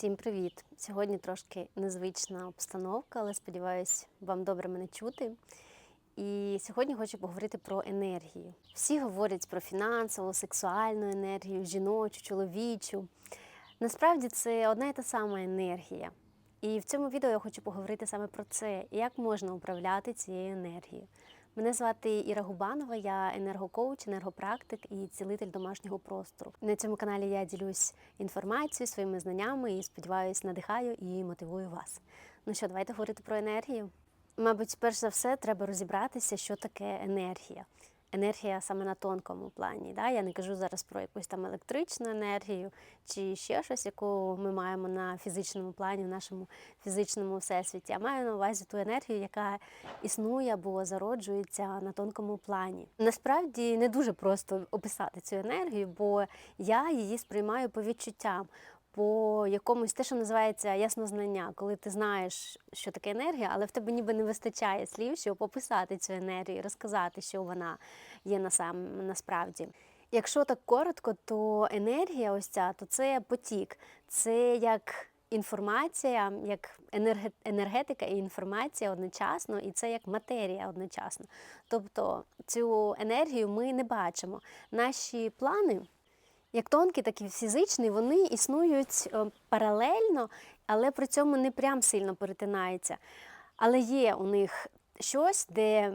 Всім привіт! Сьогодні трошки незвична обстановка, але сподіваюсь, вам добре мене чути. І сьогодні хочу поговорити про енергію. Всі говорять про фінансову, сексуальну енергію, жіночу, чоловічу. Насправді це одна і та сама енергія. І в цьому відео я хочу поговорити саме про це, як можна управляти цією енергією. Мене звати Іра Губанова, я енергокоуч, енергопрактик і цілитель домашнього простору. На цьому каналі я ділюсь інформацією, своїми знаннями і сподіваюся, надихаю і мотивую вас. Ну що, давайте говорити про енергію. Мабуть, перш за все, треба розібратися, що таке енергія. Енергія саме на тонкому плані. Да? Я не кажу зараз про якусь там електричну енергію чи ще щось, яку ми маємо на фізичному плані, в нашому фізичному всесвіті. А маю на увазі ту енергію, яка існує або зароджується на тонкому плані. Насправді не дуже просто описати цю енергію, бо я її сприймаю по відчуттям. По якомусь те, що називається яснознання, коли ти знаєш, що таке енергія, але в тебе ніби не вистачає слів, щоб описати цю енергію, розказати, що вона є насам, насправді. Якщо так коротко, то енергія, ось ця, то це потік, це як інформація, як енерге- енергетика і інформація одночасно, і це як матерія одночасно. Тобто цю енергію ми не бачимо. Наші плани. Як тонкі, так і фізичні, вони існують е, паралельно, але при цьому не прям сильно перетинаються. Але є у них щось, де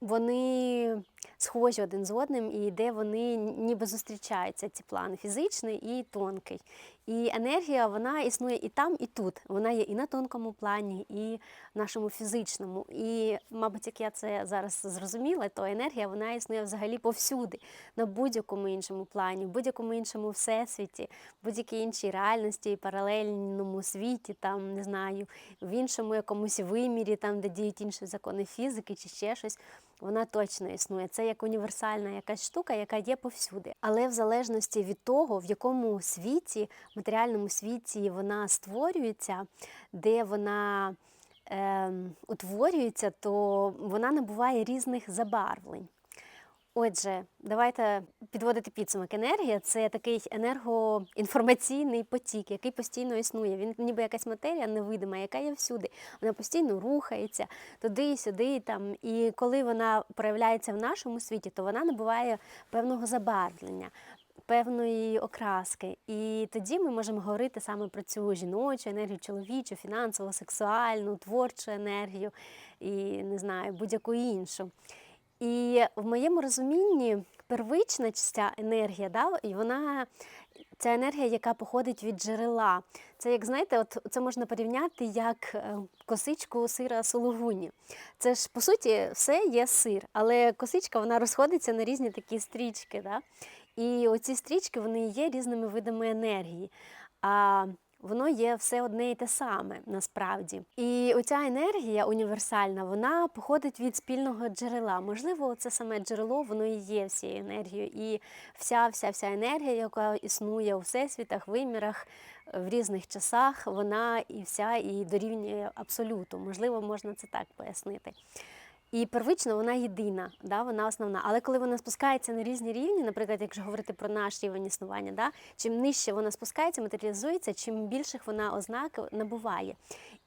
вони схожі один з одним, і де вони ніби зустрічаються, ці плани фізичний і тонкий. І енергія вона існує і там, і тут. Вона є і на тонкому плані, і в нашому фізичному. І, мабуть, як я це зараз зрозуміла, то енергія вона існує взагалі повсюди, на будь-якому іншому плані, в будь-якому іншому всесвіті, в будь-якій іншій реальності, паралельному світі, там не знаю, в іншому якомусь вимірі, там де діють інші закони фізики чи ще щось. Вона точно існує. Це як універсальна якась штука, яка є повсюди. Але в залежності від того, в якому світі, матеріальному світі вона створюється, де вона е, утворюється, то вона набуває різних забарвлень. Отже, давайте підводити підсумок. Енергія це такий енергоінформаційний потік, який постійно існує. Він ніби якась матерія невидима, яка є всюди. Вона постійно рухається туди і сюди. Там. І коли вона проявляється в нашому світі, то вона набуває певного забарвлення. Певної окраски, і тоді ми можемо говорити саме про цю жіночу енергію, чоловічу, фінансову, сексуальну, творчу енергію і не знаю, будь-яку іншу. І в моєму розумінні первична ця енергія, да, і вона ця енергія, яка походить від джерела. Це як знаєте, от це можна порівняти як е, косичку сира сулугуні. Це ж по суті все є сир, але косичка вона розходиться на різні такі стрічки. Да? І оці стрічки вони є різними видами енергії. А воно є все одне і те саме насправді. І оця енергія універсальна, вона походить від спільного джерела. Можливо, це саме джерело, воно і є всією енергією. І вся вся вся енергія, яка існує у всесвітах, вимірах, в різних часах, вона і вся і дорівнює абсолюту. Можливо, можна це так пояснити. І первично вона єдина, да, вона основна. Але коли вона спускається на різні рівні, наприклад, якщо говорити про наш рівень існування, да, чим нижче вона спускається, матеріалізується, чим більших вона ознак набуває.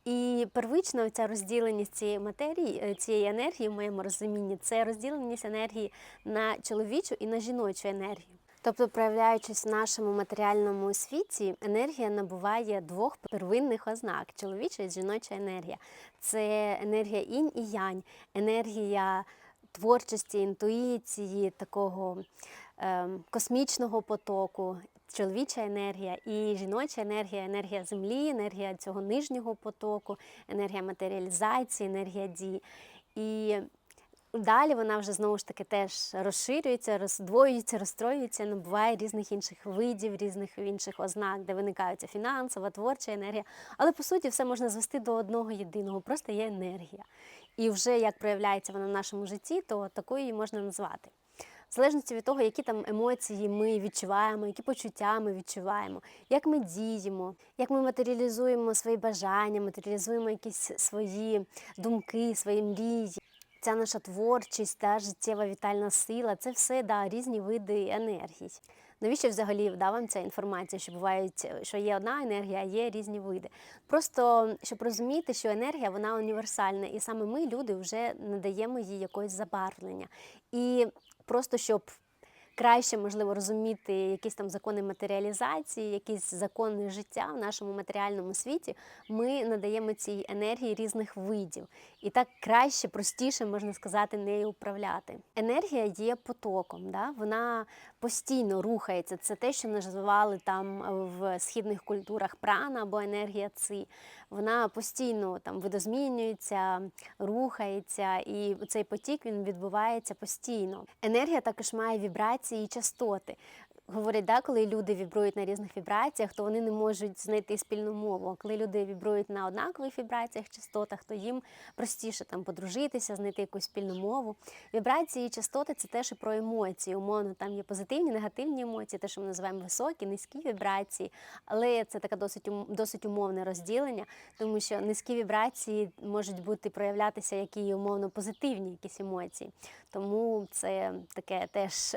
І первична ця розділеність цієї матерії, е, цієї енергії, в моєму розумінні, це розділеність енергії на чоловічу і на жіночу енергію. Тобто, проявляючись в нашому матеріальному світі, енергія набуває двох первинних ознак чоловіча і жіноча енергія. Це енергія інь і янь, енергія творчості, інтуїції, такого е, космічного потоку, чоловіча енергія і жіноча енергія, енергія землі, енергія цього нижнього потоку, енергія матеріалізації, енергія дії. І Далі вона вже знову ж таки теж розширюється, роздвоюється, розстроюється, набуває різних інших видів, різних інших ознак, де виникаються фінансова, творча енергія. Але по суті все можна звести до одного єдиного, просто є енергія. І вже як проявляється вона в нашому житті, то такою її можна назвати. В залежності від того, які там емоції ми відчуваємо, які почуття ми відчуваємо, як ми діємо, як ми матеріалізуємо свої бажання, матеріалізуємо якісь свої думки, свої мрії ця наша творчість, та життєва вітальна сила це все да, різні види енергії. Навіщо взагалі да, вам ця інформація, що бувають, що є одна енергія, а є різні види? Просто щоб розуміти, що енергія вона універсальна, і саме ми, люди, вже надаємо їй якогось забарвлення. І просто щоб краще можливо розуміти якісь там закони матеріалізації, якісь закони життя в нашому матеріальному світі, ми надаємо цій енергії різних видів. І так краще, простіше можна сказати, нею управляти. Енергія є потоком, да? вона постійно рухається. Це те, що називали там в східних культурах прана або енергія ци. Вона постійно там видозмінюється, рухається, і цей потік він відбувається постійно. Енергія також має вібрації і частоти. Говорять, да, коли люди вібрують на різних вібраціях, то вони не можуть знайти спільну мову. А коли люди вібрують на однакових вібраціях, частотах, то їм простіше там подружитися, знайти якусь спільну мову. Вібрації і частоти це теж і про емоції. Умовно, там є позитивні, негативні емоції, те, що ми називаємо високі, низькі вібрації. Але це таке досить досить умовне розділення, тому що низькі вібрації можуть бути проявлятися як і умовно позитивні якісь емоції. Тому це таке теж.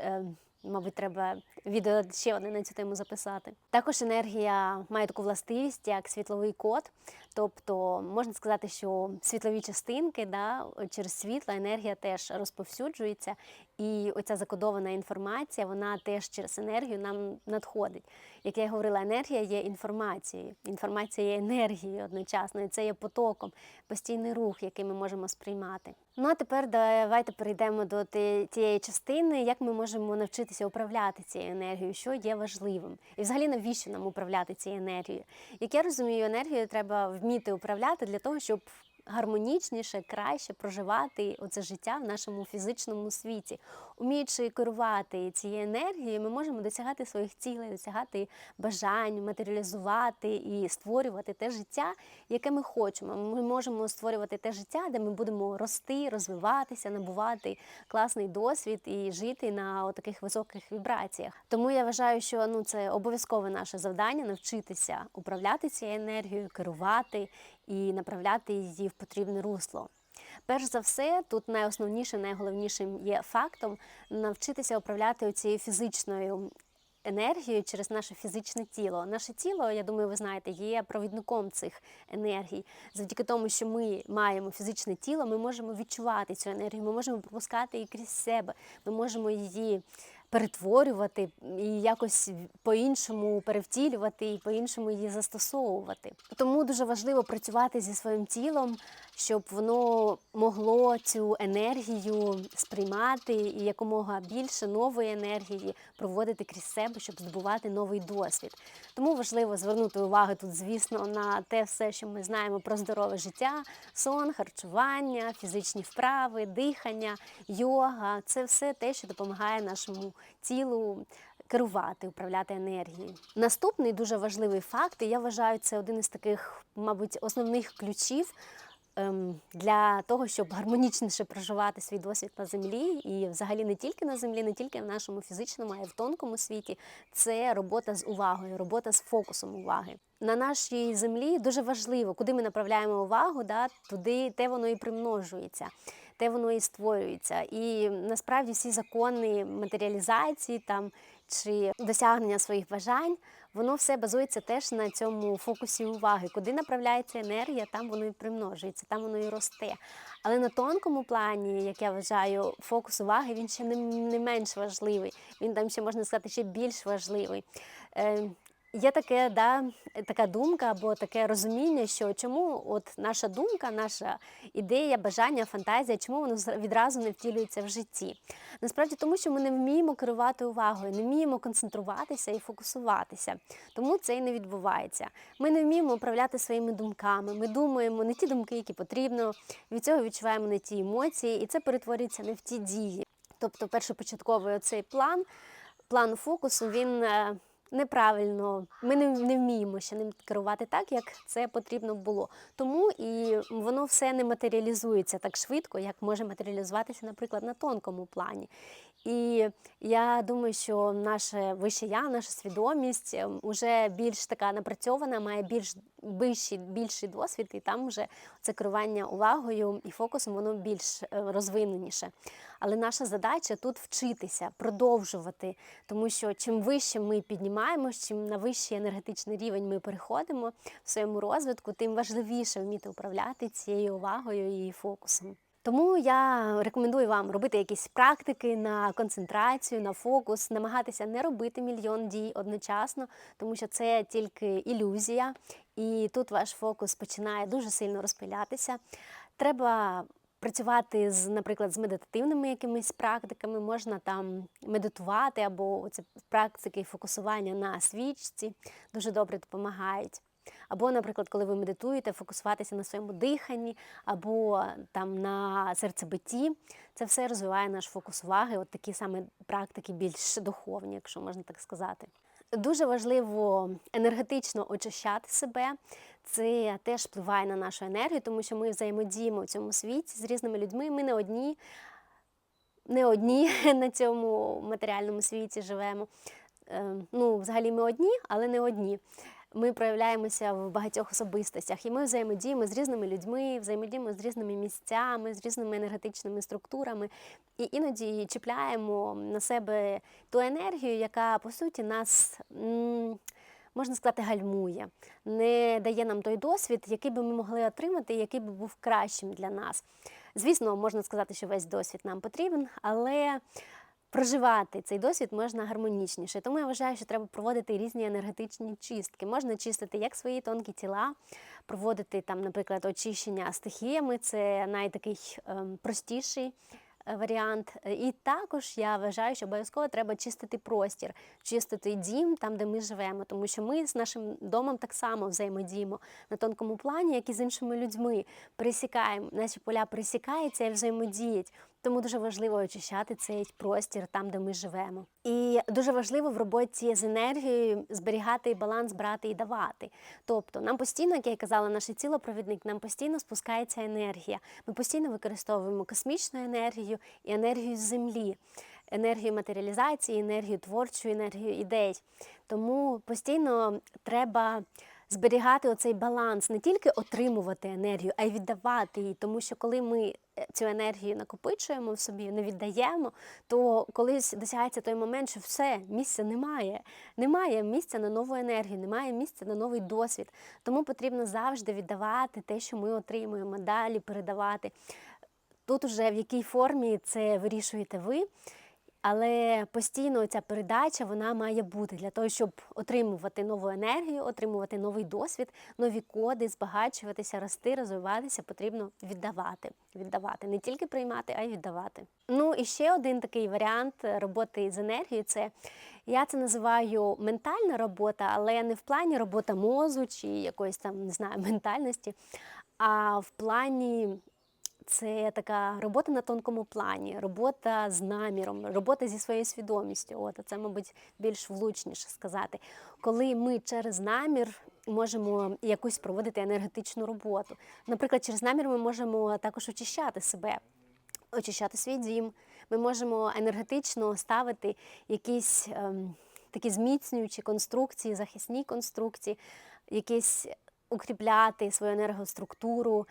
Мабуть, треба відео ще одне на цю тему записати. Також енергія має таку властивість, як світловий код. Тобто можна сказати, що світлові частинки да, через світло енергія теж розповсюджується, і оця закодована інформація, вона теж через енергію нам надходить. Як я говорила, енергія є інформацією. Інформація є енергією одночасно, і це є потоком, постійний рух, який ми можемо сприймати. Ну а тепер давайте перейдемо до тієї частини, як ми можемо навчитися управляти цією енергією, що є важливим, і взагалі навіщо нам управляти цією енергією. Як я розумію, енергією треба вміти управляти для того, щоб гармонічніше, краще проживати оце життя в нашому фізичному світі. Уміючи керувати цією енергією, ми можемо досягати своїх цілей, досягати бажань, матеріалізувати і створювати те життя, яке ми хочемо. Ми можемо створювати те життя, де ми будемо рости, розвиватися, набувати класний досвід і жити на таких високих вібраціях. Тому я вважаю, що ну це обов'язкове наше завдання навчитися управляти цією енергією, керувати і направляти її в потрібне русло. Перш за все, тут найосновнішим, найголовнішим є фактом навчитися управляти цією фізичною енергією через наше фізичне тіло. Наше тіло, я думаю, ви знаєте, є провідником цих енергій. Завдяки тому, що ми маємо фізичне тіло, ми можемо відчувати цю енергію, ми можемо пропускати її крізь себе, ми можемо її перетворювати і якось по-іншому перевтілювати і по-іншому її застосовувати. Тому дуже важливо працювати зі своїм тілом, щоб воно могло цю енергію сприймати і якомога більше нової енергії проводити крізь себе, щоб здобувати новий досвід. Тому важливо звернути увагу тут, звісно, на те все, що ми знаємо про здорове життя, сон, харчування, фізичні вправи, дихання, йога це все те, що допомагає нашому тілу керувати, управляти енергією. Наступний дуже важливий факт, і я вважаю, це один із таких, мабуть, основних ключів ем, для того, щоб гармонічніше проживати свій досвід на землі, і взагалі не тільки на землі, не тільки в нашому фізичному, а й в тонкому світі. Це робота з увагою, робота з фокусом уваги. На нашій землі дуже важливо, куди ми направляємо увагу, да, туди те воно і примножується. Те воно і створюється. І насправді всі закони матеріалізації там чи досягнення своїх бажань, воно все базується теж на цьому фокусі уваги. Куди направляється енергія, там воно і примножується, там воно і росте. Але на тонкому плані, як я вважаю, фокус уваги він ще не, менш важливий. Він там ще можна сказати ще більш важливий. Е, Є таке, да, така думка або таке розуміння, що чому от наша думка, наша ідея, бажання, фантазія, чому воно відразу не втілюється в житті? Насправді тому, що ми не вміємо керувати увагою, не вміємо концентруватися і фокусуватися. Тому це і не відбувається. Ми не вміємо управляти своїми думками. Ми думаємо не ті думки, які потрібно. Від цього відчуваємо не ті емоції, і це перетворюється не в ті дії. Тобто, першопочатковий оцей план, план фокусу, він. Неправильно, ми не, не вміємо ще ним керувати так, як це потрібно було. Тому і воно все не матеріалізується так швидко, як може матеріалізуватися, наприклад, на тонкому плані. І я думаю, що наше вище я, наша свідомість вже більш така напрацьована, має більш більший, більший досвід, і там вже це керування увагою і фокусом воно більш е, розвиненіше. Але наша задача тут вчитися, продовжувати, тому що чим вище ми піднімаємось, чим на вищий енергетичний рівень ми переходимо в своєму розвитку, тим важливіше вміти управляти цією увагою і фокусом. Тому я рекомендую вам робити якісь практики на концентрацію, на фокус, намагатися не робити мільйон дій одночасно, тому що це тільки ілюзія, і тут ваш фокус починає дуже сильно розпилятися. Треба працювати з, наприклад, з медитативними якимись практиками, можна там медитувати або це практики фокусування на свічці дуже добре допомагають. Або, наприклад, коли ви медитуєте, фокусуватися на своєму диханні, або там на серцебитті, це все розвиває наш фокус уваги, от такі саме практики більш духовні, якщо можна так сказати. Дуже важливо енергетично очищати себе. Це теж впливає на нашу енергію, тому що ми взаємодіємо в цьому світі з різними людьми. Ми не одні, не одні на цьому матеріальному світі живемо. Ем, ну, взагалі, ми одні, але не одні ми проявляємося в багатьох особистостях, і ми взаємодіємо з різними людьми, взаємодіємо з різними місцями, з різними енергетичними структурами, і іноді чіпляємо на себе ту енергію, яка по суті нас. Можна сказати, гальмує, не дає нам той досвід, який би ми могли отримати, який би був кращим для нас. Звісно, можна сказати, що весь досвід нам потрібен, але проживати цей досвід можна гармонічніше. Тому я вважаю, що треба проводити різні енергетичні чистки. Можна чистити як свої тонкі тіла, проводити там, наприклад, очищення стихіями, це найтакий ем, простіший. Е, варіант. І також я вважаю, що обов'язково треба чистити простір, чистити дім там, де ми живемо, тому що ми з нашим домом так само взаємодіємо на тонкому плані, як і з іншими людьми. Пересікаємо, наші поля пересікаються і взаємодіють. Тому дуже важливо очищати цей простір там, де ми живемо. І дуже важливо в роботі з енергією зберігати баланс, брати і давати. Тобто, нам постійно, як я казала, наш цілопровідник, нам постійно спускається енергія. Ми постійно використовуємо космічну енергію і енергію землі. Енергію матеріалізації, енергію творчу, енергію ідей. Тому постійно треба зберігати оцей баланс, не тільки отримувати енергію, а й віддавати її. Тому що коли ми е, цю енергію накопичуємо в собі, не віддаємо, то колись досягається той момент, що все, місця немає. Немає місця на нову енергію, немає місця на новий досвід. Тому потрібно завжди віддавати те, що ми отримуємо, далі передавати. Тут уже в якій формі це вирішуєте ви. Але постійно ця передача вона має бути для того, щоб отримувати нову енергію, отримувати новий досвід, нові коди, збагачуватися, рости, розвиватися, потрібно віддавати. Віддавати не тільки приймати, а й віддавати. Ну і ще один такий варіант роботи з енергією це я це називаю ментальна робота, але не в плані робота мозу чи якоїсь там не знаю ментальності, а в плані це така робота на тонкому плані, робота з наміром, робота зі своєю свідомістю. От це, мабуть, більш влучніше сказати, коли ми через намір можемо якусь проводити енергетичну роботу. Наприклад, через намір ми можемо також очищати себе, очищати свій дім. Ми можемо енергетично ставити якісь ем, такі зміцнюючі конструкції, захисні конструкції, якісь укріпляти свою енергоструктуру,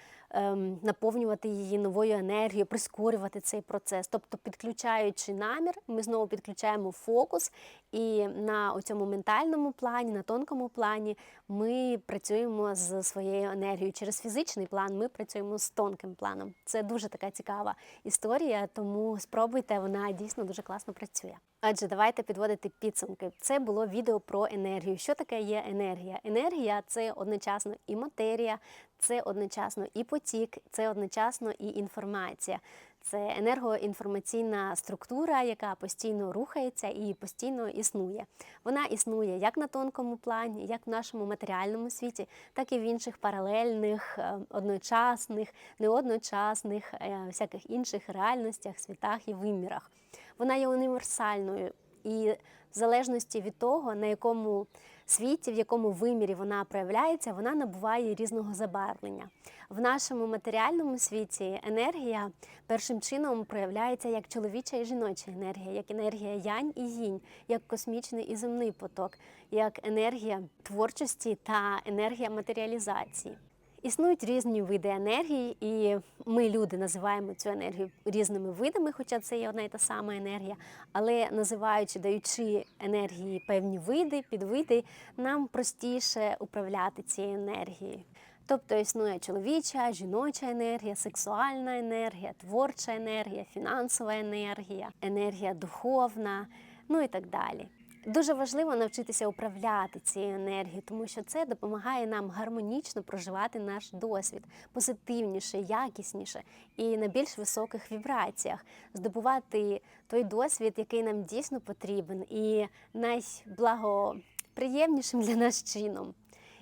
наповнювати її новою енергією, прискорювати цей процес. Тобто, підключаючи намір, ми знову підключаємо фокус, і на цьому ментальному плані, на тонкому плані, ми працюємо з своєю енергією. Через фізичний план ми працюємо з тонким планом. Це дуже така цікава історія, тому спробуйте, вона дійсно дуже класно працює. Отже, давайте підводити підсумки. Це було відео про енергію. Що таке є енергія? Енергія це одночасно і матерія, це одночасно і потік, це одночасно і інформація. Це енергоінформаційна структура, яка постійно рухається і постійно існує. Вона існує як на тонкому плані, як в нашому матеріальному світі, так і в інших паралельних, е, одночасних, неодночасних, е, всяких інших реальностях, світах і вимірах. Вона є універсальною і в залежності від того, на якому світі, в якому вимірі вона проявляється, вона набуває різного забарвлення. В нашому матеріальному світі енергія першим чином проявляється як чоловіча і жіноча енергія, як енергія янь і їнь, як космічний і земний поток, як енергія творчості та енергія матеріалізації. Існують різні види енергії, і ми, люди, називаємо цю енергію різними видами, хоча це є одна і та сама енергія. Але називаючи, даючи енергії певні види, підвиди, нам простіше управляти цією енергією. Тобто існує чоловіча, жіноча енергія, сексуальна енергія, творча енергія, фінансова енергія, енергія духовна, ну і так далі. Дуже важливо навчитися управляти цією енергією, тому що це допомагає нам гармонічно проживати наш досвід позитивніше, якісніше і на більш високих вібраціях, здобувати той досвід, який нам дійсно потрібен, і найблагоприємнішим для нас чином.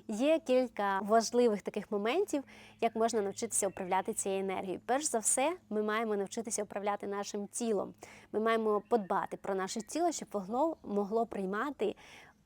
Є кілька важливих таких моментів, як можна навчитися управляти цією енергією. Перш за все, ми маємо навчитися управляти нашим тілом. Ми маємо подбати про наше тіло, щоб воно могло приймати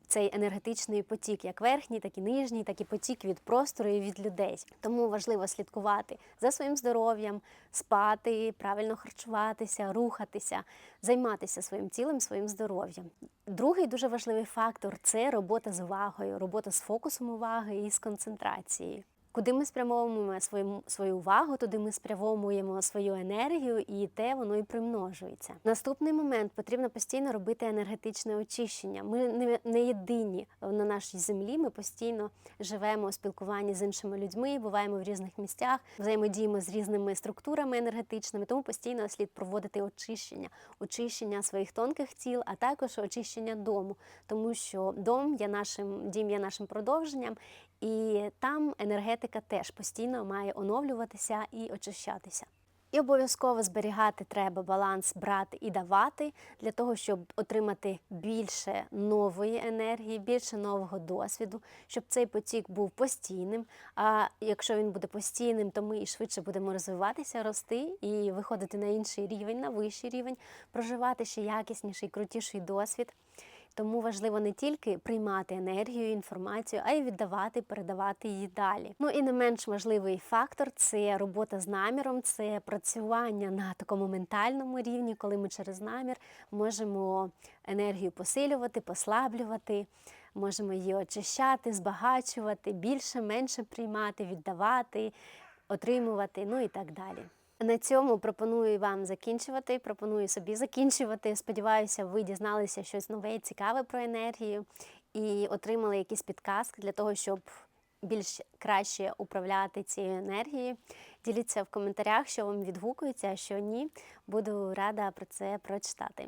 цей енергетичний потік, як верхній, так і нижній, так і потік від простору і від людей. Тому важливо слідкувати за своїм здоров'ям, спати, правильно харчуватися, рухатися, займатися своїм тілом, своїм здоров'ям. Другий дуже важливий фактор це робота з увагою, робота з фокусом уваги і з концентрацією. Куди ми спрямовуємо свою, свою увагу, туди ми спрямовуємо свою енергію, і те воно і примножується. Наступний момент потрібно постійно робити енергетичне очищення. Ми не, не єдині на нашій землі. Ми постійно живемо у спілкуванні з іншими людьми, буваємо в різних місцях, взаємодіємо з різними структурами енергетичними. Тому постійно слід проводити очищення, очищення своїх тонких тіл, а також очищення дому, тому що дом є нашим дім є нашим продовженням. І там енергетика теж постійно має оновлюватися і очищатися. І обов'язково зберігати треба баланс брати і давати для того, щоб отримати більше нової енергії, більше нового досвіду, щоб цей потік був постійним. А якщо він буде постійним, то ми і швидше будемо розвиватися, рости і виходити на інший рівень, на вищий рівень, проживати ще якісніший, крутіший досвід. Тому важливо не тільки приймати енергію, інформацію, а й віддавати, передавати її далі. Ну і не менш важливий фактор це робота з наміром, це працювання на такому ментальному рівні, коли ми через намір можемо енергію посилювати, послаблювати. Можемо її очищати, збагачувати, більше, менше приймати, віддавати, отримувати, ну і так далі. На цьому пропоную вам закінчувати. Пропоную собі закінчувати. Сподіваюся, ви дізналися щось нове і цікаве про енергію і отримали якісь підказки для того, щоб більш краще управляти цією енергією. Діліться в коментарях, що вам відгукується, а що ні. Буду рада про це прочитати.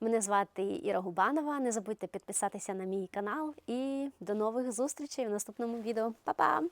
Мене звати Іра Губанова. Не забудьте підписатися на мій канал і до нових зустрічей в наступному відео. Па-па!